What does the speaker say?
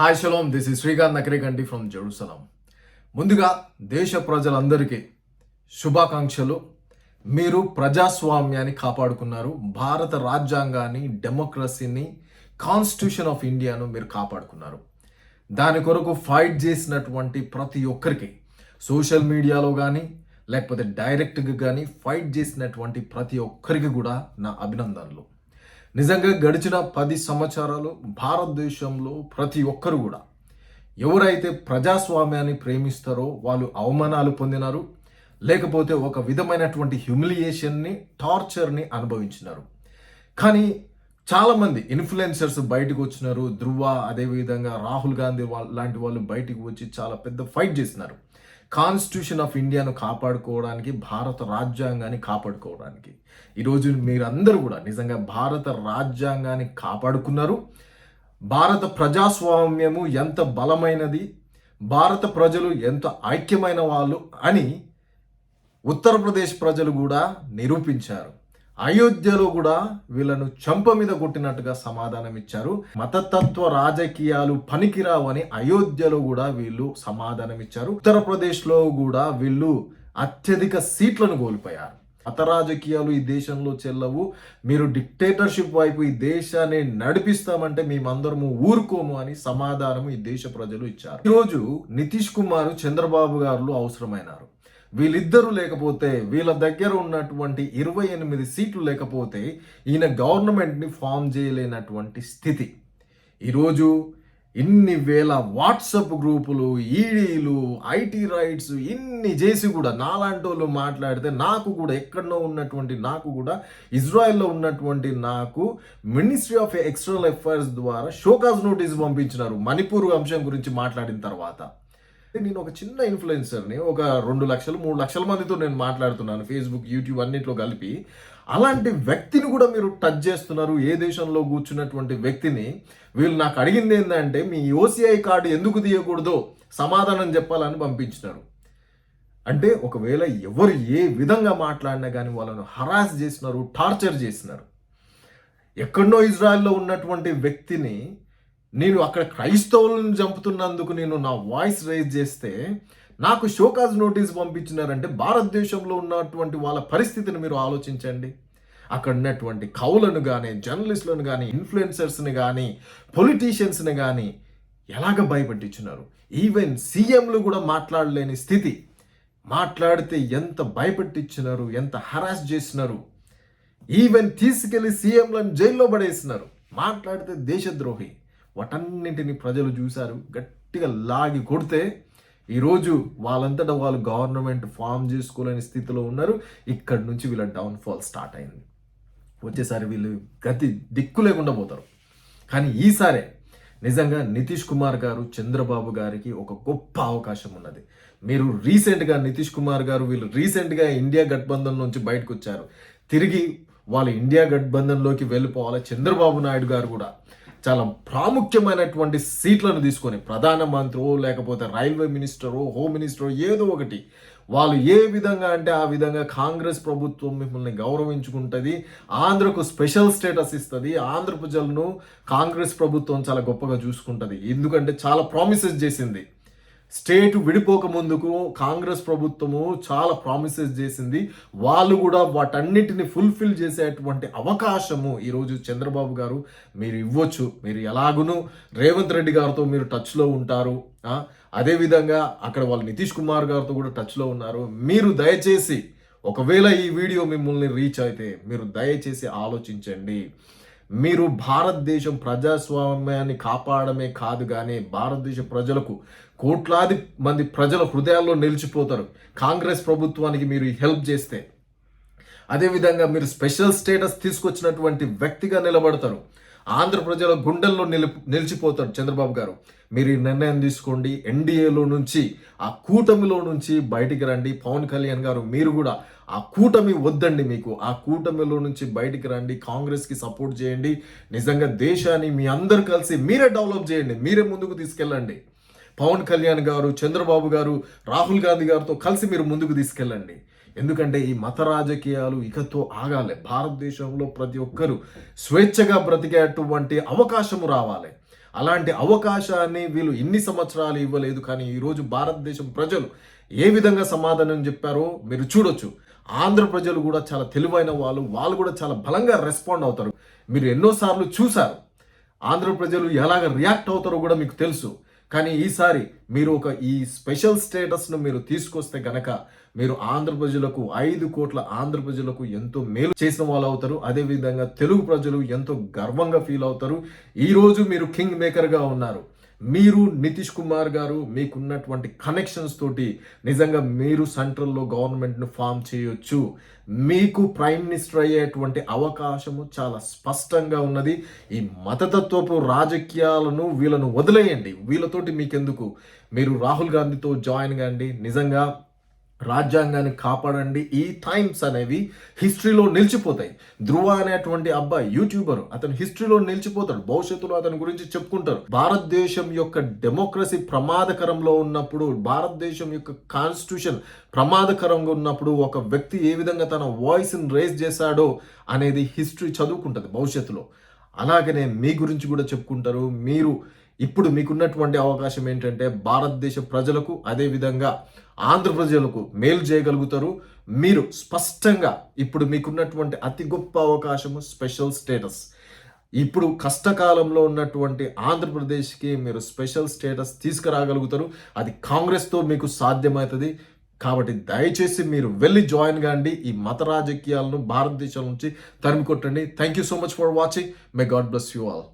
Hi shalom this is Srikanth నకరేకండి from Jerusalem ముందుగా దేశ ప్రజలందరికీ శుభాకాంక్షలు. మీరు ప్రజాస్వామ్యాన్ని కాపాడుకున్నారు. భారత రాజ్యాంగాన్ని డెమోక్రసీని కాన్స్టిట్యూషన్ ఆఫ్ ఇండియాను మీరు కాపాడుకున్నారు. దాని కొరకు ఫైట్ చేసినటువంటి ప్రతి ఒక్కరికి సోషల్ మీడియాలో కానీ లేకపోతే డైరెక్ట్గా కానీ ఫైట్ చేసినటువంటి ప్రతి ఒక్కరికి కూడా నా అభినందనలు. నిజంగా గడిచిన పది సంవత్సరాలు భారతదేశంలో ప్రతి ఒక్కరు కూడా ఎవరైతే ప్రజాస్వామ్యాన్ని ప్రేమిస్తారో వాళ్ళు అవమానాలు పొందినారు లేకపోతే ఒక విధమైనటువంటి హ్యూమిలియేషన్ని టార్చర్ని అనుభవించినారు. కానీ చాలామంది ఇన్ఫ్లుయెన్సర్స్ బయటకు వచ్చినారు ధృవ అదేవిధంగా రాహుల్ గాంధీ వాళ్ళ లాంటి వాళ్ళు బయటకు వచ్చి చాలా పెద్ద ఫైట్ చేసినారు. కాన్స్టిట్యూషన్ ఆఫ్ ఇండియాను కాపాడుకోవడానికి భారత రాజ్యాంగాన్ని కాపాడుకోవడానికి. ఈరోజు మీరందరూ కూడా నిజంగా భారత రాజ్యాంగాన్ని కాపాడుకున్నారు. భారత ప్రజాస్వామ్యము ఎంత బలమైనది భారత ప్రజలు ఎంత ఐక్యమైన వాళ్ళు అని ఉత్తరప్రదేశ్ ప్రజలు కూడా నిరూపించారు. అయోధ్యలో కూడా వీళ్ళను చంప మీద కొట్టినట్టుగా సమాధానం ఇచ్చారు. మతతత్వ రాజకీయాలు పనికిరావని అయోధ్యలో కూడా వీళ్ళు సమాధానం ఇచ్చారు. ఉత్తరప్రదేశ్లో కూడా వీళ్ళు అత్యధిక సీట్లను కోల్పోయారు. మత రాజకీయాలు ఈ దేశంలో చెల్లవు. మీరు డిక్టేటర్షిప్ వైపు ఈ దేశాన్ని నడిపిస్తామంటే మేమందరము ఊరుకోము అని సమాధానం ఈ దేశ ప్రజలు ఇచ్చారు. ఈరోజు నితీష్ కుమార్ చంద్రబాబు గారు అవసరమైనారు. వీళ్ళిద్దరూ లేకపోతే వీళ్ళ దగ్గర ఉన్నటువంటి ఇరవై ఎనిమిది సీట్లు లేకపోతే ఈయన గవర్నమెంట్ని ఫామ్ చేయలేనటువంటి స్థితి. ఈరోజు ఇన్ని వేల వాట్సప్ గ్రూపులు ఈడీలు ఐటీ రైట్స్ ఇన్ని చేసి కూడా నాలాంటి వాళ్ళు మాట్లాడితే నాకు కూడా ఎక్కడో ఉన్నటువంటి నాకు కూడా ఇజ్రాయెల్లో ఉన్నటువంటి నాకు మినిస్ట్రీ ఆఫ్ ఎక్స్టర్నల్ అఫైర్స్ ద్వారా షోకాజ్ నోటీస్ పంపించినారు. మణిపూర్ అంశం గురించి మాట్లాడిన తర్వాత. నేను ఒక చిన్న ఇన్ఫ్లుయెన్సర్ని ఒక రెండు లక్షలు మూడు లక్షల మందితో నేను మాట్లాడుతున్నాను ఫేస్బుక్ యూట్యూబ్ అన్నిట్లో కలిపి. అలాంటి వ్యక్తిని కూడా మీరు టచ్ చేస్తున్నారు ఏ దేశంలో కూర్చున్నటువంటి వ్యక్తిని. వీళ్ళు నాకు అడిగింది ఏంటంటే మీ ఓసీఐ కార్డు ఎందుకు తీయకూడదో సమాధానం చెప్పాలని పంపించినారు. అంటే ఒకవేళ ఎవరు ఏ విధంగా మాట్లాడినా కానీ వాళ్ళను హరాస్ చేసినారు టార్చర్ చేసినారు. ఎక్కడో ఇజ్రాయెల్లో ఉన్నటువంటి వ్యక్తిని నేను అక్కడ క్రైస్తవులను చంపుతున్నందుకు నేను నా వాయిస్ రైజ్ చేస్తే నాకు షోకాజ్ నోటీస్ పంపించినారంటే భారతదేశంలో ఉన్నటువంటి వాళ్ళ పరిస్థితిని మీరు ఆలోచించండి. అక్కడ ఉన్నటువంటి కవులను కానీ జర్నలిస్టులను కానీ ఇన్ఫ్లుయెన్సర్స్ని కానీ పొలిటీషియన్స్ని కానీ ఎలాగ భయపెట్టించున్నారు ఈవెన్ సీఎంలు కూడా మాట్లాడలేని స్థితి. మాట్లాడితే ఎంత భయపెట్టించినారు ఎంత హరాస్ చేసినారు? ఈవెన్ తీసుకెళ్ళి సీఎంలను జైల్లో పడేసినారు. మాట్లాడితే దేశద్రోహి. వాటన్నింటిని ప్రజలు చూశారు. గట్టిగా లాగి కొడితే ఈరోజు వాళ్ళంతటా వాళ్ళు గవర్నమెంట్ ఫామ్ చేసుకోలేని స్థితిలో ఉన్నారు. ఇక్కడి నుంచి వీళ్ళ డౌన్ఫాల్ స్టార్ట్ అయింది. వచ్చేసారి వీళ్ళు గతి దిక్కు లేకుండా పోతారు. కానీ ఈసారే నిజంగా నితీష్ కుమార్ గారు చంద్రబాబు గారికి ఒక గొప్ప అవకాశం ఉన్నది. మీరు రీసెంట్గా నితీష్ కుమార్ గారు వీళ్ళు రీసెంట్గా ఇండియా గఠబంధన్ నుంచి బయటకు వచ్చారు. తిరిగి వాళ్ళు ఇండియా గఠబంధన్లోకి వెళ్ళిపోవాలి చంద్రబాబు నాయుడు గారు కూడా. చాలా ప్రాముఖ్యమైనటువంటి సీట్లను తీసుకొని ప్రధానమంత్రో లేకపోతే రైల్వే మినిస్టరో హోమ్ మినిస్టరో ఏదో ఒకటి వాళ్ళు ఏ విధంగా అంటే ఆ విధంగా కాంగ్రెస్ ప్రభుత్వం మిమ్మల్ని గౌరవించుకుంటుంది ఆంధ్రకు స్పెషల్ స్టేటస్ ఇస్తుంది ఆంధ్ర ప్రజలను కాంగ్రెస్ ప్రభుత్వం చాలా గొప్పగా చూసుకుంటుంది. ఎందుకంటే చాలా ప్రామిసెస్ చేసింది. స్టేట్ విడిపోక ముందుకు కాంగ్రెస్ ప్రభుత్వము చాలా ప్రామిసెస్ చేసింది. వాళ్ళు కూడా వాటన్నిటిని ఫుల్ఫిల్ చేసేటువంటి అవకాశము ఈరోజు చంద్రబాబు గారు మీరు ఇవ్వచ్చు. మీరు ఎలాగును రేవంత్ రెడ్డి గారితో మీరు టచ్లో ఉంటారు. అదేవిధంగా అక్కడ వాళ్ళు నితీష్ కుమార్ గారితో కూడా టచ్లో ఉన్నారు. మీరు దయచేసి ఒకవేళ ఈ వీడియో మిమ్మల్ని రీచ్ అయితే మీరు దయచేసి ఆలోచించండి. మీరు భారతదేశం ప్రజాస్వామ్యాన్ని కాపాడమే కాదు కానీ భారతదేశ ప్రజలకు కోట్లాది మంది ప్రజల హృదయాల్లో నిలిచిపోతారు. కాంగ్రెస్ ప్రభుత్వానికి మీరు హెల్ప్ చేస్తే. అదేవిధంగా మీరు స్పెషల్ స్టేటస్ తీసుకొచ్చినటువంటి వ్యక్తిగా నిలబడతారు. ఆంధ్ర ప్రజల గుండెల్లో నిలి నిలిచిపోతారు చంద్రబాబు గారు. మీరు ఈ నిర్ణయం తీసుకోండి. ఎన్డీఏలో నుంచి ఆ కూటమిలో నుంచి బయటికి రండి. పవన్ కళ్యాణ్ గారు మీరు కూడా ఆ కూటమి వద్దండి మీకు. ఆ కూటమిలో నుంచి బయటికి రండి కాంగ్రెస్కి సపోర్ట్ చేయండి. నిజంగా దేశాన్ని మీ అందరు కలిసి మీరే డెవలప్ చేయండి. మీరే ముందుకు తీసుకెళ్ళండి. పవన్ కళ్యాణ్ గారు చంద్రబాబు గారు రాహుల్ గాంధీ గారితో కలిసి మీరు ముందుకు తీసుకెళ్ళండి. ఎందుకంటే ఈ మత రాజకీయాలు ఇకతో ఆగాలి. భారతదేశంలో ప్రతి ఒక్కరూ స్వేచ్ఛగా బ్రతికేటువంటి అవకాశము రావాలి. అలాంటి అవకాశాన్ని వీళ్ళు ఇన్ని సంవత్సరాలు ఇవ్వలేదు. కానీ ఈరోజు భారతదేశం ప్రజలు ఏ విధంగా సమాధానం చెప్పారో మీరు చూడొచ్చు. ఆంధ్ర ప్రజలు కూడా చాలా తెలివైన వాళ్ళు వాళ్ళు కూడా చాలా బలంగా రెస్పాండ్ అవుతారు. మీరు ఎన్నోసార్లు చూశారు. ఆంధ్ర ప్రజలు ఎలాగ రియాక్ట్ అవుతారో కూడా మీకు తెలుసు. కానీ ఈసారి మీరు ఒక ఈ స్పెషల్ స్టేటస్ను మీరు తీసుకొస్తే గనక మీరు ఆంధ్ర ప్రజలకు ఐదు కోట్ల ఆంధ్ర ప్రజలకు ఎంతో మేలు చేసిన వాళ్ళు అవుతారు. అదేవిధంగా తెలుగు ప్రజలు ఎంతో గర్వంగా ఫీల్ అవుతారు. ఈరోజు మీరు కింగ్ మేకర్గా ఉన్నారు. మీరు నితీష్ కుమార్ గారు మీకున్నటువంటి కనెక్షన్స్ తోటి నిజంగా మీరు సెంట్రల్లో గవర్నమెంట్ను ఫామ్ చేయొచ్చు. మీకు ప్రైమ్ మినిస్టర్ అయ్యేటువంటి అవకాశము చాలా స్పష్టంగా ఉన్నది. ఈ మతతత్వపు రాజకీయాలను వీళ్ళను వదిలేయండి. వీళ్ళతోటి మీకెందుకు? మీరు రాహుల్ గాంధీతో జాయిన్ కాండి. నిజంగా రాజ్యాంగాన్ని కాపాడండి. ఈ టైమ్స్ అనేవి హిస్టరీలో నిలిచిపోతాయి. ధ్రువ అనేటువంటి అబ్బాయి యూట్యూబర్ అతను హిస్టరీలో నిలిచిపోతాడు. భవిష్యత్తులో అతని గురించి చెప్పుకుంటారు. భారతదేశం యొక్క డెమోక్రసీ ప్రమాదకరంలో ఉన్నప్పుడు భారతదేశం యొక్క కాన్స్టిట్యూషన్ ప్రమాదకరంగా ఉన్నప్పుడు ఒక వ్యక్తి ఏ విధంగా తన వాయిస్ని రేస్ చేశాడో అనేది హిస్టరీ చదువుకుంటుంది భవిష్యత్తులో. అలాగనే మీ గురించి కూడా చెప్పుకుంటారు. మీరు ఇప్పుడు మీకున్నటువంటి అవకాశం ఏంటంటే భారతదేశ ప్రజలకు అదే విధంగా ఆంధ్ర ప్రజలకు మేలు చేయగలుగుతారు. మీరు స్పష్టంగా ఇప్పుడు మీకున్నటువంటి అతి గొప్ప అవకాశము స్పెషల్ స్టేటస్. ఇప్పుడు కష్టకాలంలో ఉన్నటువంటి ఆంధ్రప్రదేశ్కి మీరు స్పెషల్ స్టేటస్ తీసుకురాగలుగుతారు. అది కాంగ్రెస్తో మీకు సాధ్యమవుతుంది. కాబట్టి దయచేసి మీరు వెళ్ళి జాయిన్ కాండి. ఈ మత రాజకీయాలను భారతదేశం నుంచి తరిమి కొట్టండి thank you so much for watching may God bless you all